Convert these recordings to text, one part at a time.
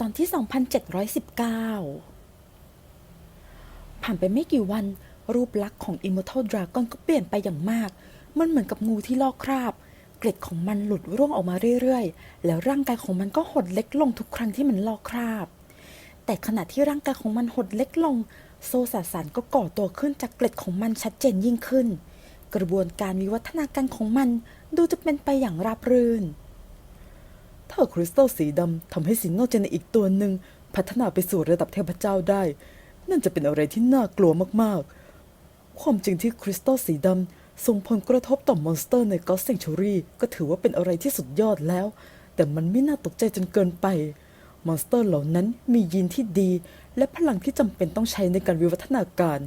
ตอนที่ 2719 ผ่านไปไม่กี่วันรูปลักษณ์ของ Immortal Dragon ก็เปลี่ยนไปอย่างมาก มันเหมือนกับงูที่ลอกคราบ เกล็ดของมันหลุดร่วงออกมาเรื่อยๆ แล้วร่างกายของมันก็หดเล็กลงทุกครั้งที่มันลอกคราบ แต่ขณะที่ร่างกายของมันหดเล็กลง โซสสารก็ก่อตัวขึ้นจากเกล็ดของมันชัดเจนยิ่งขึ้น กระบวนการวิวัฒนาการของมันดูจะเป็นไปอย่างราบรื่น ถ้าคริสตัลสีดำทำให้ซินโนเจนอีกตัวหนึ่งพัฒนาไปสู่ระดับเทพเจ้าได้ นั่นจะเป็นอะไรที่น่ากลัวมากๆ ความจริงที่คริสตัลสีดำส่งผลกระทบต่อมอนสเตอร์ในกอ s เซงชูรีก็ถือว่าเป็นอะไรที่สุดยอดแล้ว แต่มันไม่น่าตกใจจนเกินไป มอนสเตอร์เหล่านั้นมียีนที่ดี และพลังที่จำเป็นต้องใช้ในการวิวัฒนาการ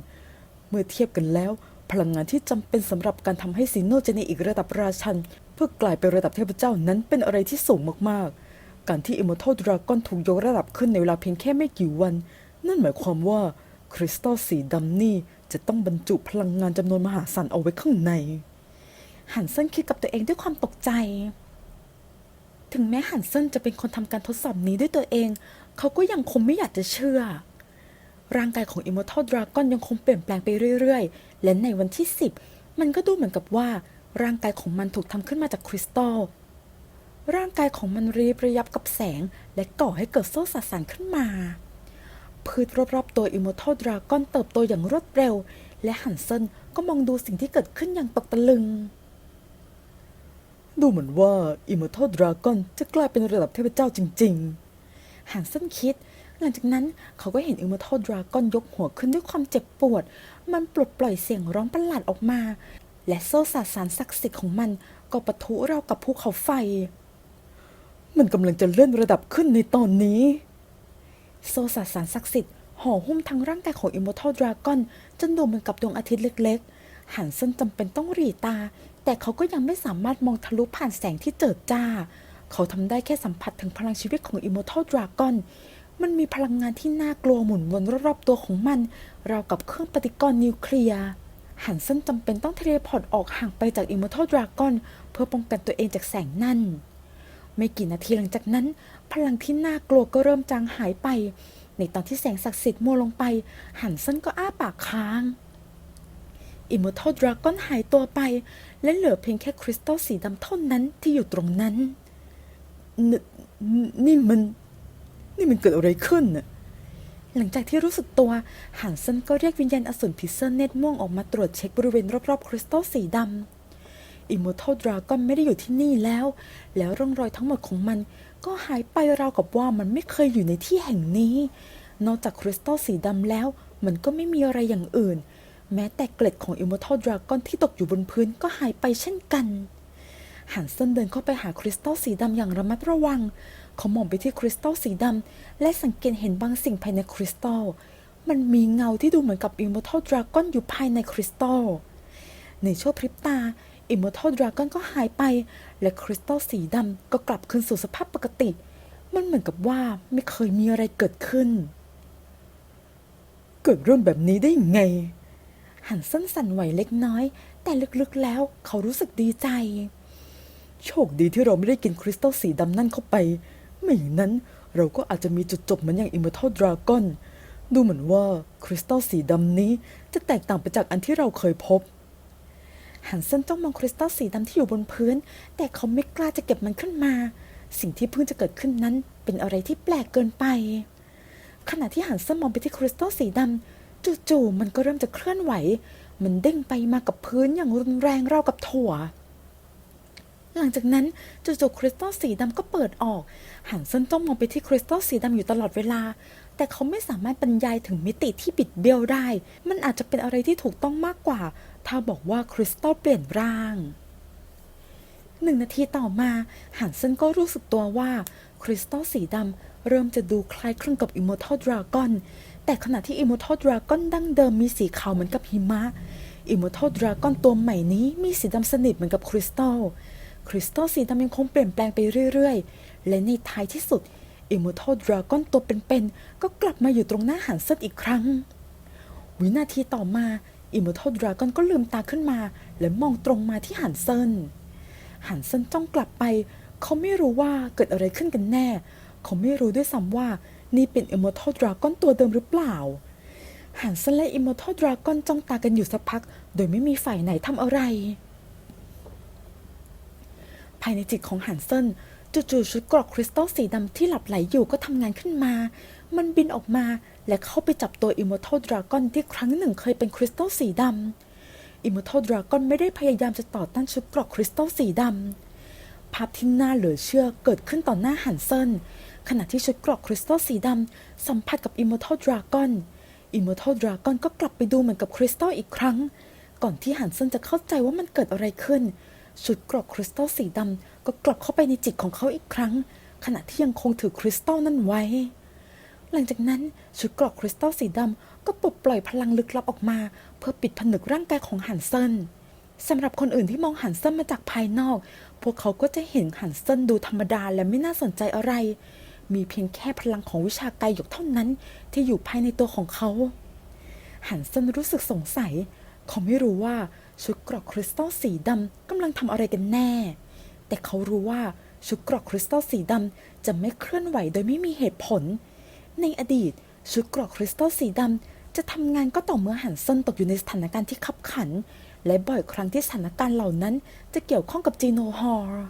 เมื่อเทียบกันแล้ว พลังงานที่จำเป็นสำหรับการทำให้ซีโนเจเนอีกระดับราชัน เพื่อกลายเป็นระดับเทพเจ้านั้นเป็นอะไรที่สูงมากๆ การที่ Immortal Dragon ถูกยกระดับขึ้นในเวลาเพียงแค่ไม่กี่วัน นั่นหมายความว่าคริสตัลสีดำนี่จะต้องบรรจุพลังงานจำนวนมหาศาลเอาไว้ข้างใน หันเซนคิดกับตัวเองด้วยความตกใจ ถึงแม้หันเซนจะเป็นคนทำการทดสอบนี้ด้วยตัวเอง เขาก็ยังคงไม่อยากจะเชื่อ ร่างกายของ Immortal Dragon ยังคงเปลี่ยนแปลงไปเรื่อยๆ และในวันที่ 10 มันก็ดูเหมือนกับว่า ร่างกายของมันถูกทำขึ้นมาจากคริสตัล ร่างกายของมันรีบระยับกับแสง และก่อให้เกิดโซ่สสารขึ้นมา พืชรอบๆตัว Immortal Dragon เติบโตอย่างรวดเร็ว และฮันเซนก็มองดูสิ่งที่เกิดขึ้นอย่างตกตะลึง ดูเหมือนว่า Immortal Dragon จะกลายเป็นระดับเทพเจ้าจริงๆฮันเซนคิด หลังจากนั้นเขาก็เห็น Immortal Dragon ยกหัวขึ้นด้วยความเจ็บปวด มันปลดปล่อยเสียงร้องประหลาดออกมา และโซ่สาสารศักดิ์สิทธิ์ของมันก็ปะทุเรากับภูเขาไฟ มันกำลังจะเลื่อนระดับขึ้นในตอนนี้ โซ่สาสารศักดิ์สิทธิ์ห่อหุ้มทั้งร่างกายของ Immortal Dragon จนดูเหมือนกับดวงอาทิตย์เล็กๆ หันเซนจำเป็นต้องหรีตา แต่เขาก็ยังไม่สามารถมองทะลุผ่านแสงที่เจิดจ้า เขาทำได้แค่สัมผัสถึงพลังชีวิตของ Immortal Dragon มันมีพลังงานที่น่ากลัวหมุนวนรอบๆตัวของมัน ราวกับเครื่องปฏิกรณ์นิวเคลียร์ หันเซนจำเป็นต้องเทเลพอร์ตออกห่างไปจาก Immortal Dragon เพื่อป้องกันตัวเองจากแสงนั่น ไม่กี่นาทีหลังจากนั้น พลังที่น่ากลัวก็เริ่มจางหายไป ในตอนที่แสงศักดิ์สิทธิ์มัวลงไป หันเซนก็อ้าปากค้าง Immortal Dragon หายตัวไป และเหลือเพียงแค่คริสตัลสีดำเท่านั้นที่อยู่ตรงนั้นนนี่มัน นี่มันเกิดอะไรขึ้นน่ะ หลังจากที่รู้สึกตัวฮันเซนก็เรียกวิญญาณอสูรพิเซอร์เนตม่วงออกมาตรวจเช็คบริเวณรอบๆ คริสตัลสีดำ Immortal Dragon ไม่ได้อยู่ที่นี่แล้ว แล้วร่องรอยทั้งหมดของมันก็หายไปราวกับว่ามันไม่เคยอยู่ในที่แห่งนี้ นอกจากคริสตัลสีดำแล้ว มันก็ไม่มีอะไรอย่างอื่น แม้แต่เกล็ดของ Immortal Dragon ที่ตกอยู่บนพื้นก็หายไปเช่นกันฮันเซนเดินเข้าไปหาคริสตัลสีดำอย่างระมัดระวัง เขามองไปที่คริสตัลสีดำและสังเกตเห็นบางสิ่งภายในคริสตัลมันมีเงาที่ดูเหมือนกับ Immortal Dragon อนอยู่ภายในคริสตัลในชั่วพริบตา Immortal Dragon ก็หายไป และคริสตัลสีดำก็กลับคืนสู่สภาพปกติ มันเหมือนกับว่าไม่เคยมีอะไรเกิดขึ้น เกิดเรื่องแบบนี้ได้ไง หันสั้นสั่นไหวเล็กน้อย แต่ลึกๆแล้วเขารู้สึกดีใจ โชคดีที่เราไม่ได้กินคริสตัลสีดำนั่นเข้าไป ไม่อย่างนั้นเราก็อาจจะมีจุดจบเหมือนอย่าง Immortal Dragon ดูเหมือนว่าคริสตัลสีดำนี้จะแตกต่างไปจากอันที่เราเคยพบ หันเส้นจ้องมองคริสตัลสีดำที่อยู่บนพื้น แต่เขาไม่กล้าจะเก็บมันขึ้นมา สิ่งที่เพิ่งจะเกิดขึ้นนั้นเป็นอะไรที่แปลกเกินไป ขณะที่หันเส้นมองไปที่คริสตัลสีดำจู่ๆมันก็เริ่มจะเคลื่อนไหว มันเด้งไปมากับพื้นอย่างรุนแรงราวกับถั่ว หลังจากนั้นจู่ๆคริสตัลสีดำก็เปิดออก หันเส้นจ้องมองไปที่คริสตัลสีดำอยู่ตลอดเวลา แต่เขาไม่สามารถบรรยายถึงมิติที่บิดเบี้ยวได้ มันอาจจะเป็นอะไรที่ถูกต้องมากกว่า ถ้าบอกว่าคริสตัลเปลี่ยนร่างหนึ่งนาทีต่อมา หันเซนก็รู้สึกตัวว่า คริสตัลสีดำเริ่มจะดูคล้ายคลึงกับ Immortal Dragon แต่ขณะที่ Immortal Dragon ดั้งเดิมมีสีขาวเหมือนกับหิมะ Immortal Dragon ตัวใหม่นี้มีสีดำสนิทเหมือนกับคริสตัล คริสตัลสีดำยังคงเปลี่ยนแปลงไปเรื่อยๆ และในท้ายที่สุด Immortal Dragon ตัวเป็นๆก็กลับมาอยู่ตรงหน้าหันเซนอีกครั้ง วินาทีต่อมา Immortal Dragon ก็ลืมตาขึ้นมา และมองตรงมาที่หันเซนหันเซนจ้องกลับไป เขาไม่รู้ว่าเกิดอะไรขึ้นกันแน่ เขาไม่รู้ด้วยซ้ำว่านี่เป็นอิมมอร์ทัลดราก้อนตัวเดิมหรือเปล่าฮันเซนและอิมมอร์ทัลดราก้อนจ้องตากันอยู่สักพัก โดยไม่มีฝ่ายไหนทำอะไรายในจิตของฮันเซนจู่ๆชุดกรอกคริสตัลสีดำที่หลับไหลอยู่ก็ทำงานขึ้นมา มันบินออกมาและเข้าไปจับตัวอิมมอร์ทัลดราก้อนที่ครั้งหนึ่งเคยเป็นคริสตัลสีดำอิมมอร์ทัลดราก้อนไม่ได้พยายามจะต่อต้านชุดกรอกคริสตัลสีดำภาพที่น่าเหลือเชื่อเกิดขึ้นต่อหน้าฮันเซนขณะที่ชุดกรอกคริสตัลสีดำสัมผัสกับอิมมอร์ทัลดราก้อนอิมมอร์ทัลดราก้อนก็กลับไปดูเหมือนกับคริสตัลอีกครั้ง ก่อนที่ฮันเซนจะเข้าใจว่ามันเกิดอะไรขึ้น ชุดกรอกคริสตัลสีดำก็กลับเข้าไปในจิตของเขาอีกครั้ง ขณะที่ยังคงถือคริสตัลนั้นไว้ หลังจากนั้นชุดกรอกคริสตัลสีดำก็ปลดปล่อยพลังลึกลับออกมา เพื่อปิดผนึกร่างกายของฮันเซนสำหรับคนอื่นที่มองฮันเซนมาจากภายนอก พวกเขาก็จะเห็นฮันเซนดูธรรมดาและไม่น่าสนใจอะไร มีเพียงแค่พลังของวิชากายหยกเท่านั้นที่อยู่ภายในตัวของเขาฮันเซนรู้สึกสงสัย เขาไม่รู้ว่าชุดกรอกคริสตัลสีดำำลังทำอะไรกันแน่ แต่เขารู้ว่าชุดเกรอกคริสตัลสีดำจะไม่เคลื่อนไหวโดยไม่มีเหตุผล ในอดีตชุดเกรอกคริสตัลสีดำจะทำงานก็ต่อเมื่อฮันเซนตกอยู่ในสถานการณ์ที่ขับขัน และบ่อยครั้งที่สถานการณ์เหล่านั้นจะเกี่ยวข้องกับจีโนฮอร์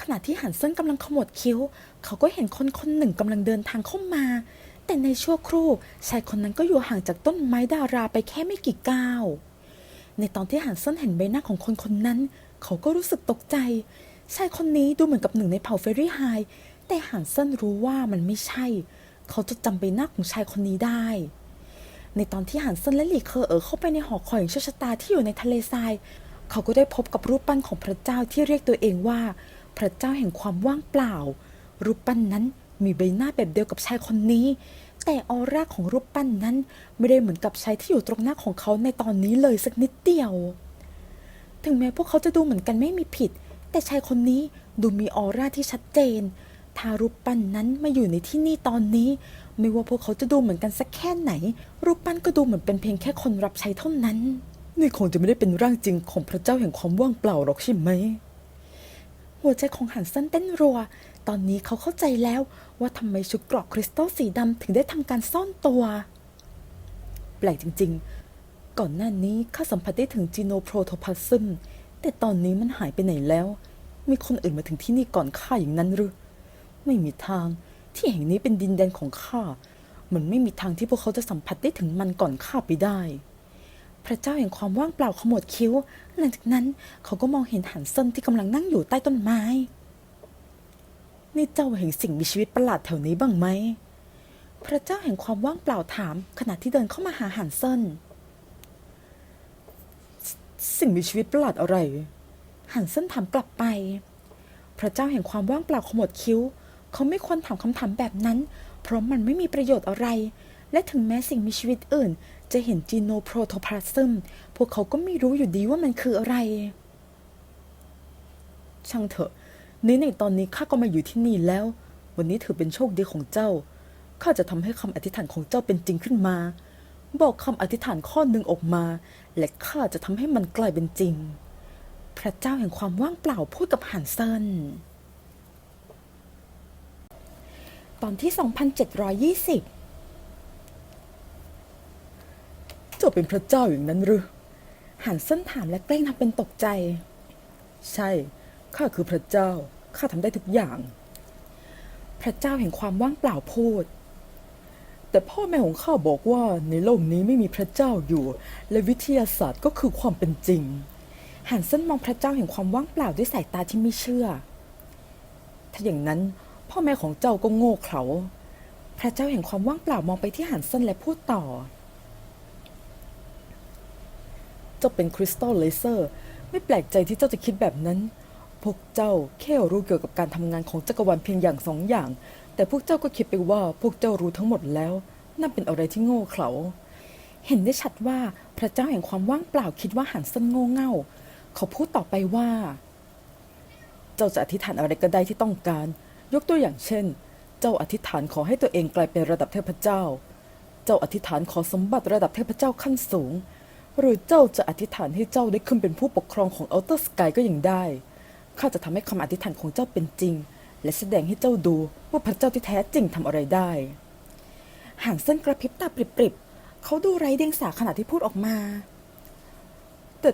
ขณะที่ฮันเซนกำลังขมวดคิ้ว เขาก็เห็นคนคนหนึ่งกำลังเดินทางเข้ามา แต่ในชั่วครู่ชายคนนั้นก็อยู่ห่างจากต้นไม้ดาราไปแค่ไม่กี่ก้าว ในตอนที่ฮันเซนเห็นใบหน้าของคนคนนั้น เขาก็รู้สึกตกใจ ชายคนนี้ดูเหมือนกับหนึ่งในเผ่าเฟรรี่ไฮแต่ฮันเซนรู้ว่ามันไม่ใช่ เขาจะจำใบหน้าของชายคนนี้ได้ ในตอนที่ฮันเซนและหลีเคอเอ๋อเข้าไปในหอคอยของโชคชะตาที่อยู่ในทะเลทราย เขาก็ได้พบกับรูปปั้นของพระเจ้าที่เรียกตัวเองว่า พระเจ้าแห่งความว่างเปล่า รูปปั้นนั้นมีใบหน้าแบบเดียวกับชายคนนี้ แต่ออร่าของรูปปั้นนั้น ไม่ได้เหมือนกับชายที่อยู่ตรงหน้าของเขาในตอนนี้เลยสักนิดเดียว ถึงแม้พวกเขาจะดูเหมือนกันไม่มีผิด แต่ชายคนนี้ดูมีออร่าที่ชัดเจน ถ้ารูปปั้นนั้นมาอยู่ในที่นี่ตอนนี้ ไม่ว่าพวกเขาจะดูเหมือนกันสักแค่ไหน รูปปั้นก็ดูเหมือนเป็นเพียงแค่คนรับใช้เท่านั้น นี่คงจะไม่ได้เป็นร่างจริงของพระเจ้าแห่งความว่างเปล่าหรอกใช่ไหม หัวใจของหันเซนเต้นรัว ตอนนี้เขาเข้าใจแล้ว ว่าทำไมชุดเกรอกคริสตัลสีดำถึงได้ทำการซ่อนตัว แปลกจริงๆ ก่อนหน้านี้ข้าสัมผัสได้ถึงจีโนโปรโทพลาซึมแต่ตอนนี้มันหายไปไหนแล้ว มีคนอื่นมาถึงที่นี่ก่อนข้าอย่างนั้นหรือ ไม่มีทางที่แห่งนี้เป็นดินแดนของข้ามันไม่มีทางที่พวกเขาจะสัมผัสได้ถึงมันก่อนข้าไปได้ พระเจ้าแห่งความว่างเปล่าขมวดคิ้ว หลังจากนั้นเขาก็มองเห็นหันเซนที่กำลังนั่งอยู่ใต้ต้นไม้ นี่เจ้าเห็นสิ่งมีชีวิตประหลาดแถวนี้บ้างไหม พระเจ้าแห่งความว่างเปล่าถาม ขณะที่เดินเข้ามาหาหันเซนสิ่งมีชีวิตประหลาดอะไรหันเซนถามกลับไป พระเจ้าแห่งความว่างเปล่าขมวดคิ้ว เขาไม่ควรถามคำถามแบบนั้น เพราะมันไม่มีประโยชน์อะไร และถึงแม้สิ่งมีชีวิตอื่น จะเห็นจีโนโปรโทพลาซึมพวกเขาก็ไม่รู้อยู่ดีว่ามันคืออะไร ช่างเถอะ ในในตอนนี้ข้าก็มาอยู่ที่นี่แล้ว วันนี้ถือเป็นโชคดีของเจ้า ข้าจะทำให้คำอธิษฐานของเจ้าเป็นจริงขึ้นมา บอกคำอธิษฐานข้อหนึ่งออกมา และข้าจะทำให้มันกลายเป็นจริง พระเจ้าแห่งความว่างเปล่าพูดกับหันเซินตอนที่ 2720 เจ้าเป็นพระเจ้าอย่างนั้นหรือหันเซนถามและแกล้งทำเป็นตกใจ ใช่ ข้าคือพระเจ้า ข้าทำได้ทุกอย่าง พระเจ้าแห่งความว่างเปล่าพูด แต่พ่อแม่ของข้าบอกว่าในโลกนี้ไม่มีพระเจ้าอยู่ และวิทยาศาสตร์ก็คือความเป็นจริง หันเซนมองพระเจ้าแห่งความว่างเปล่าด้วยสายตาที่ไม่เชื่อ ถ้าอย่างนั้นพ่อแม่ของเจ้าก็โง่เขลาพระเจ้าแห่งความว่างเปล่ามองไปที่หันเซนและพูดต่อ เจ้าเป็นคริสตัลเลเซอร์ ไม่แปลกใจที่เจ้าจะคิดแบบนั้น วกเจ้าแค่รู้เกี่ยวกับการทำงานของจักรวาลเพียงอย่างสองอย่าง แต่พวกเจ้าก็คิดไปว่าพวกเจ้ารู้ทั้งหมดแล้ว นั่นเป็นอะไรที่โง่เขลา เห็นได้ชัดว่าพระเจ้าแห่งความว่างเปล่าคิดว่าหันเซนโง่เง่า เขาพูดต่อไปว่า เจ้าจะอธิษฐานอะไรก็ได้ที่ต้องการ ยกตัวอย่างเช่น เจ้าอธิษฐานขอให้ตัวเองกลายเป็นระดับเทพเจ้า เจ้าอธิษฐานขอสมบัติระดับเทพเจ้าขั้นสูง หรือเจ้าจะอธิษฐานให้เจ้าได้ขึ้นเป็นผู้ปกครองของอัลเตอร์สกายก็ยังได้ ข้าจะทำให้คำอธิษฐานของเจ้าเป็นจริง และแสดงให้เจ้าดูว่าพระเจ้าที่แท้จริงทำอะไรได้หันเส้นกระพริบตาปริบๆเขาดูไร้เดียงสาขณะที่พูดออกมา แต่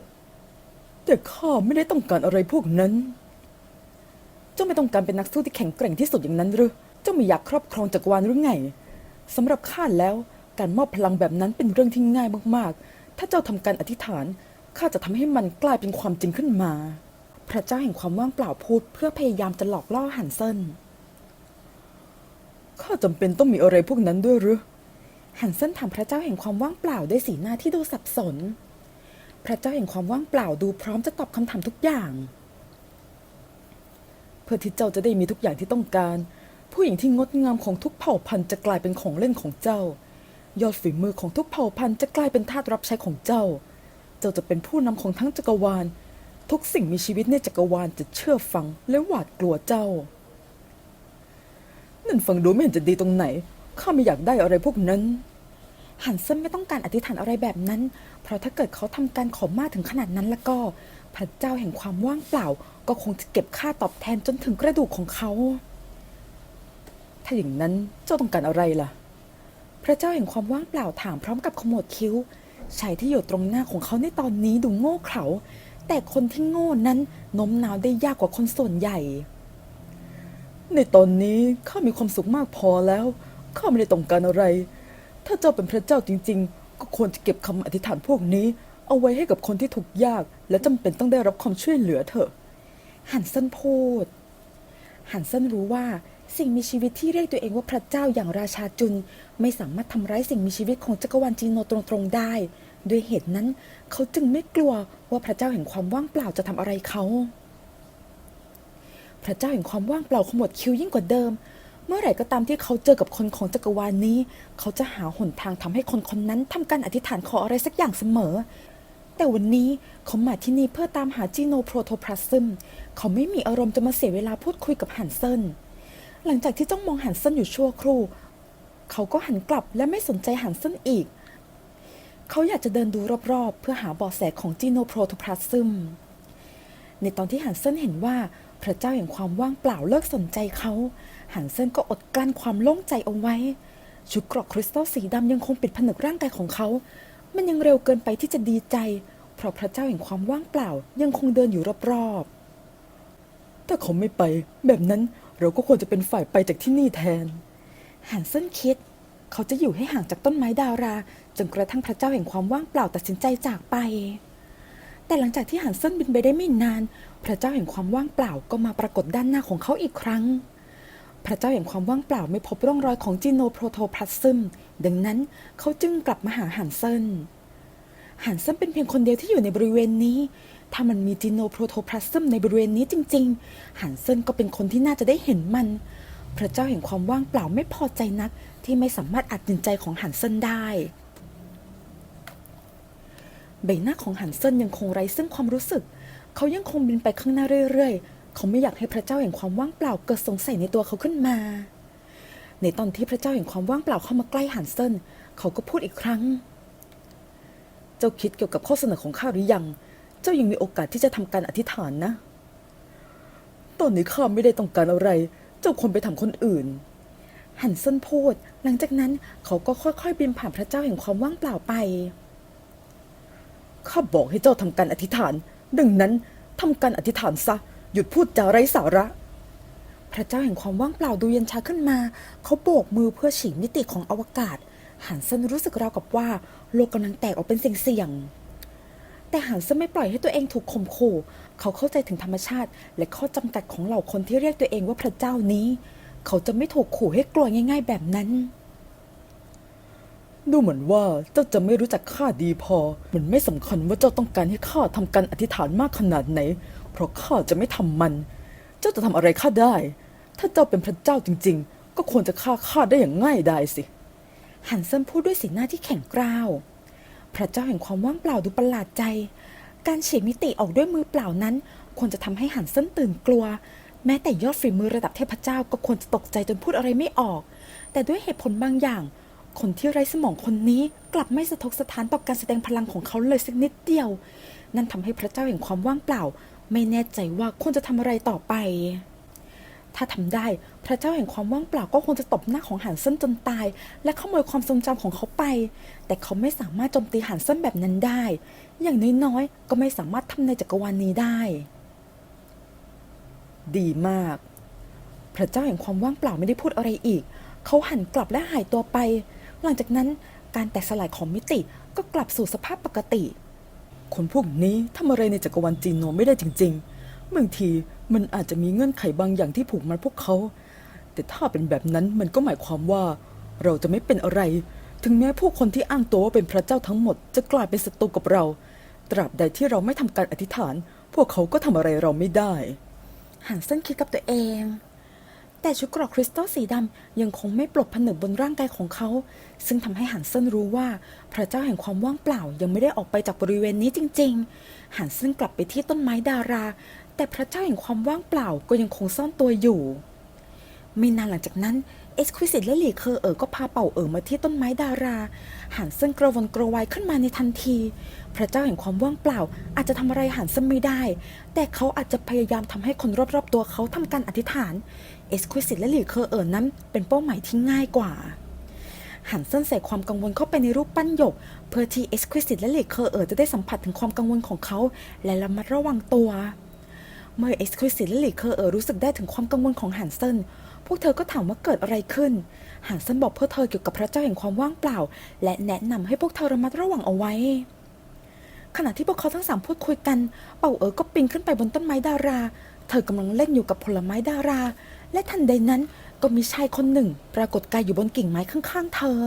แต่ข้าไม่ได้ต้องการอะไรพวกนั้น เจ้าไม่ต้องการเป็นนักสู้ที่แข็งแกร่งที่สุดอย่างนั้นหรือ เจ้าไม่อยากครอบครองจักรวาลหรือไงสำหรับข้าแล้วการมอบพลังแบบนั้นเป็นเรื่องที่ง่ายมากๆ ถ้าเจ้าทำการอธิษฐาน ข้าจะทำให้มันกลายเป็นความจริงขึ้นมา พระเจ้าแห่งความว่างเปล่าพูดเพื่อพยายามจะหลอกล่อหันเส้นข้าจำเป็นต้องมีอะไรพวกนั้นด้วยหรือหันเส้นถามพระเจ้าแห่งความว่างเปล่าด้วยสีหน้าที่ดูสับสน พระเจ้าแห่งความว่างเปล่าดูพร้อมจะตอบคำถามทุกอย่าง เพื่อที่เจ้าจะได้มีทุกอย่างที่ต้องการ ผู้หญิงที่งดงามของทุกเผ่าพันธุ์จะกลายเป็นของเล่นของเจ้า ยอดฝีมือของทุกเผ่าพันธุ์จะกลายเป็นทาสรับใช้ของเจ้า เจ้าจะเป็นผู้นำของทั้งจักรวาล ทุกสิ่งมีชีวิตในจักรวาลจะเชื่อฟังและหวาดกลัวเจ้า นั่นฟังดูไม่เห็นจะดีตรงไหน ข้าไม่อยากได้อะไรพวกนั้น หันเซนไม่ต้องการอธิษฐานอะไรแบบนั้น เพราะถ้าเกิดเขาทำการขอมากถึงขนาดนั้นแล้วก็ พระเจ้าแห่งความว่างเปล่า ก็คงจะเก็บค่าตอบแทนจนถึงกระดูกของเขา ถ้าอย่างนั้นเจ้าต้องการอะไรล่ะ พระเจ้าแห่งความว่างเปล่าถามพร้อมกับขมวดคิ้วชายที่อยู่ตรงหน้าของเขาในตอนนี้ดูโง่เขลา แต่คนที่โง่นั้นโน้มน้าวได้ยากกว่าคนส่วนใหญ่ ในตอนนี้ข้ามีความสุขมากพอแล้ว ข้าไม่ได้ต้องการอะไร ถ้าเจ้าเป็นพระเจ้าจริง ๆ ก็ควรจะเก็บคำอธิษฐานพวกนี้ เอาไว้ให้กับคนที่ทุกข์ยาก และจำเป็นต้องได้รับความช่วยเหลือเถอะ หันเซนพูด หันเซนรู้ว่าสิ่งมีชีวิตที่เรียกตัวเองว่าพระเจ้าอย่างราชาจุน ไม่สามารถทำร้ายสิ่งมีชีวิตของจักรวาลจีโนตรงๆได้ ด้วยเหตุนั้น เขาจึงไม่กลัวว่าพระเจ้าแห่งความว่างเปล่าจะทำอะไรเขา พระเจ้าแห่งความว่างเปล่าขมวดคิ้วยิ่งกว่าเดิม เมื่อไหร่ก็ตามที่เขาเจอกับคนของจักรวาลนี้ เขาจะหาหนทางทำให้คนคนนั้นทำการอธิษฐานขออะไรสักอย่างเสมอ แต่วันนี้เขามาที่นี่เพื่อตามหาจีโนโปรโทพลาซึม เขาไม่มีอารมณ์จะมาเสียเวลาพูดคุยกับฮันเซนหลังจากที่จ้องมองฮันเซนอยู่ชั่วครู่ เขาก็หันกลับและไม่สนใจฮันเซนอีกเขาอยากจะเดินดูรอบๆ เพื่อหาเบาะแสของจีโนโปรโทพลาซึม ในตอนที่ฮันเซนเห็นว่าพระเจ้าแห่งความว่างเปล่าเลิกสนใจเขาฮันเซนก็อดกลั้นความโล่งใจเอาไว้ ชุดเกรอกคริสตัลสีดำยังคงปิดผนึกร่างกายของเขา มันยังเร็วเกินไปที่จะดีใจ เพราะพระเจ้าแห่งความว่างเปล่ายังคงเดินอยู่รอบๆ ถ้าเขาไม่ไป แบบนั้นเราก็ควรจะเป็นฝ่ายไปจากที่นี่แทนฮันเซนคิด เขาจะอยู่ให้ห่างจากต้นไม้ดารา จนกระทั่งพระเจ้าแห่งความว่างเปล่าตัดสินใจจากไป แต่หลังจากที่ฮันเซินบินไปได้ไม่นาน พระเจ้าแห่งความว่างเปล่าก็มาปรากฏด้านหน้าของเขาอีกครั้ง พระเจ้าแห่งความว่างเปล่าไม่พบร่องรอยของจีโนโปรโทพลาซึม ดังนั้นเขาจึงกลับมาหาฮันเซินฮันเซินเป็นเพียงคนเดียวที่อยู่ในบริเวณนี้ ถ้ามันมีจีโนโปรโทพลาซึมในบริเวณนี้จริงๆฮันเซินก็เป็นคนที่น่าจะได้เห็นมัน พระเจ้าแห่งความว่างเปล่าไม่พอใจนักที่ไม่สามารถอัดจินใจของฮันเซินได้ ใบหน้าของฮันเซนยังคงไร้ซึ่งความรู้สึก เขายังคงบินไปข้างหน้าเรื่อยๆ เขาไม่อยากให้พระเจ้าแห่งความว่างเปล่าเกิดสงสัยในตัวเขาขึ้นมา ในตอนที่พระเจ้าแห่งความว่างเปล่าเข้ามาใกล้ฮันเซนเขาก็พูดอีกครั้ง เจ้าคิดเกี่ยวกับข้อเสนอของข้าหรือยัง เจ้ายังมีโอกาสที่จะทำการอธิษฐานนะ ตอนนี้ข้าไม่ได้ต้องการอะไร เจ้าควรไปทำคนอื่นฮันเซนพูด หลังจากนั้นเขาก็ค่อยๆบินผ่านพระเจ้าแห่งความว่างเปล่าไป ข้าบอกให้เจ้าทำการอธิษฐาน ดังนั้นทำการอธิษฐานซะ หยุดพูดจาไร้สาระ พระเจ้าแห่งความว่างเปล่าดูเย็นชาขึ้นมา เขาโบกมือเพื่อฉีกมิติของอวกาศหันเซนรู้สึกราวกับว่า โลกกำลังแตกออกเป็นเสี่ยงๆแต่หันเซนไม่ปล่อยให้ตัวเองถูกข่มขู่เขาเข้าใจถึงธรรมชาติ และข้อจำกัดของเหล่าคนที่เรียกตัวเองว่าพระเจ้านี้ เขาจะไม่ถูกขู่ให้กลัวง่าย ๆ แบบนั้น ดูเหมือนว่าเจ้าจะไม่รู้จักข้าดีพอ มันไม่สำคัญว่าเจ้าต้องการให้ข้าทำการอธิษฐานมากขนาดไหน เพราะข้าจะไม่ทำมัน เจ้าจะทำอะไรข้าได้ ถ้าเจ้าเป็นพระเจ้าจริง ๆ ก็ควรจะฆ่าข้าได้อย่างง่ายดายสิ หันเซนพูดด้วยสีหน้าที่แข็งกร้าว พระเจ้าแห่งความว่างเปล่าดูประหลาดใจ การฉีกมิติออกด้วยมือเปล่านั้น ควรจะทำให้หันเซนตื่นกลัว แม้แต่ยอดฝีมือระดับเทพเจ้าก็ควรจะตกใจจนพูดอะไรไม่ออก แต่ด้วยเหตุผลบางอย่าง คนที่ไร้สมองคนนี้กลับไม่สะทกสะท้านต่อการแสดงพลังของเขาเลยสักนิดเดียว นั่นทำให้พระเจ้าแห่งความว่างเปล่า ไม่แน่ใจว่าควรจะทำอะไรต่อไป ถ้าทำได้พระเจ้าแห่งความว่างเปล่าก็คงจะตบหน้าของหันเส้นจนตาย และขโมยความทรงจำของเขาไป แต่เขาไม่สามารถโจมตีหันเส้นแบบนั้นได้ อย่างน้อยๆก็ไม่สามารถทำในจักรวาลนี้ได้ ดีมาก พระเจ้าแห่งความว่างเปล่าไม่ได้พูดอะไรอีก เขาหันกลับและหายตัวไป หลังจากนั้นการแตกสลายของมิติก็กลับสู่สภาพปกติ คนพวกนี้ทำอะไรในจักรวาลจีโนไม่ได้จริงๆบางทีมันอาจจะมีเงื่อนไขบางอย่างที่ผูกมัดพวกเขา แต่ถ้าเป็นแบบนั้นมันก็หมายความว่า เราจะไม่เป็นอะไร ถึงแม้ผู้คนที่อ้างตัวว่าเป็นพระเจ้าทั้งหมด จะกลายเป็นศัตรูกับเรา ตราบใดที่เราไม่ทำการอธิษฐาน พวกเขาก็ทำอะไรเราไม่ได้หันเส้นคิดกับตัวเอง แต่ชุดเกรอกคริสตัลสีดำยังคงไม่ปลดผนึกบนร่างกายของเขา ซึ่งทำให้หันเส้นรู้ว่า พระเจ้าแห่งความว่างเปล่ายังไม่ได้ออกไปจากบริเวณนี้จริง ๆ หันเส้นกลับไปที่ต้นไม้ดารา แต่พระเจ้าแห่งความว่างเปล่าก็ยังคงซ่อนตัวอยู่ ไม่นานหลังจากนั้นเอ็กซ์ควิสิตและหลีเคอร์เอ๋อก็พาเป่าเอ๋อมาที่ต้นไม้ดารา หันเส้นกระวนกระวายขึ้นมาในทันที พระเจ้าแห่งความว่างเปล่า อาจจะทำอะไรหันเส้นไม่ได้ แต่เขาอาจจะพยายามทำให้คนรอบๆตัวเขาทำการอธิษฐาน เอ็กซ์ควิสิตและหลีเคอร์เอ๋อนั้นเป็นเป้าหมายที่ง่ายกว่าหันเส้นใส่ความกังวลเข้าไปในรูปปั้นหยก เพื่อที่เอ็กซ์ควิสิตและหลีเคอร์เอ๋อจะได้สัมผัสถึงความกังวลของเขา และระมัดระวังตัว เมื่อเอ็กซ์ควิสิตและหลีเคอร์เออรู้สึกได้ถึงความกังวลของฮันเซนพวกเธอก็ถามว่าเกิดอะไรขึ้นฮันเซนบอกพวกเธอเกี่ยวกับพระเจ้าแห่งความว่างเปล่า และแนะนำให้พวกเธอระมัดระวังเอาไว้ขณะที่พวกเขาทั้งสามพูดคุยกัน เป่าเอ๋อก็ปีนขึ้นไปบนต้นไม้ดารา เธอกำลังเล่นอยู่กับผลไม้ดารา และทันใดนั้นก็มีชายคนหนึ่ง ปรากฏกายอยู่บนกิ่งไม้ข้างๆ เธอ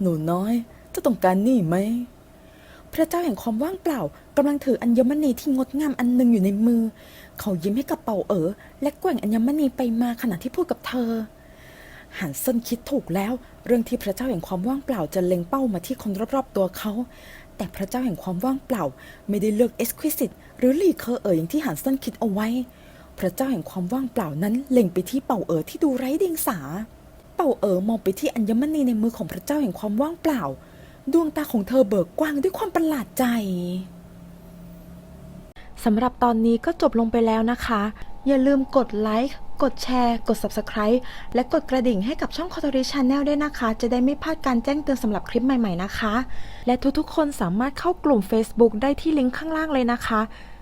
หนูน้อยเจะต้องการนี่ไหม พระเจ้าแห่งความว่างเปล่ากำลังถืออัญมณีที่งดงามอันหนึ่งอยู่ในมือ เขายิ้มให้กับเป่าเอ๋อและแกว่งอัญมณีไปมาขณะที่พูดกับเธอหันเซนคิดถูกแล้ว เรื่องที่พระเจ้าแห่งความว่างเปล่าจะเล็งเป้ามาที่คนรอบๆตัวเขา แต่พระเจ้าแห่งความว่างเปล่า ไม่ได้เลือกเอสควิสิตหรือลีเคอร์เอ๋ออย่างที่หันเซนคิดเอาไว้ พระเจ้าแห่งความว่างเปล่านั้นเล็งไปที่เป่าเอ๋อที่ดูไร้เดียงสา เป่าเอ๋อมองไปที่อัญมณีในมือของพระเจ้าแห่งความว่างเปล่า ดวงตาของเธอเบิกกว้างด้วยความประหลาดใจสำหรับตอนนี้ก็จบลงไปแล้วนะคะ อย่าลืมกดไลค์ กดแชร์ กด Subscribe และกดกระดิ่งให้กับช่องคอ t ริช Channel ด้วยนะคะ จะได้ไม่พลาดการแจ้งเตือนสำหรับคลิปใหม่ๆนะคะ และทุกๆคนสามารถเข้ากลุ่ม Facebook ได้ที่ลิงก์ข้างล่างเลยนะคะ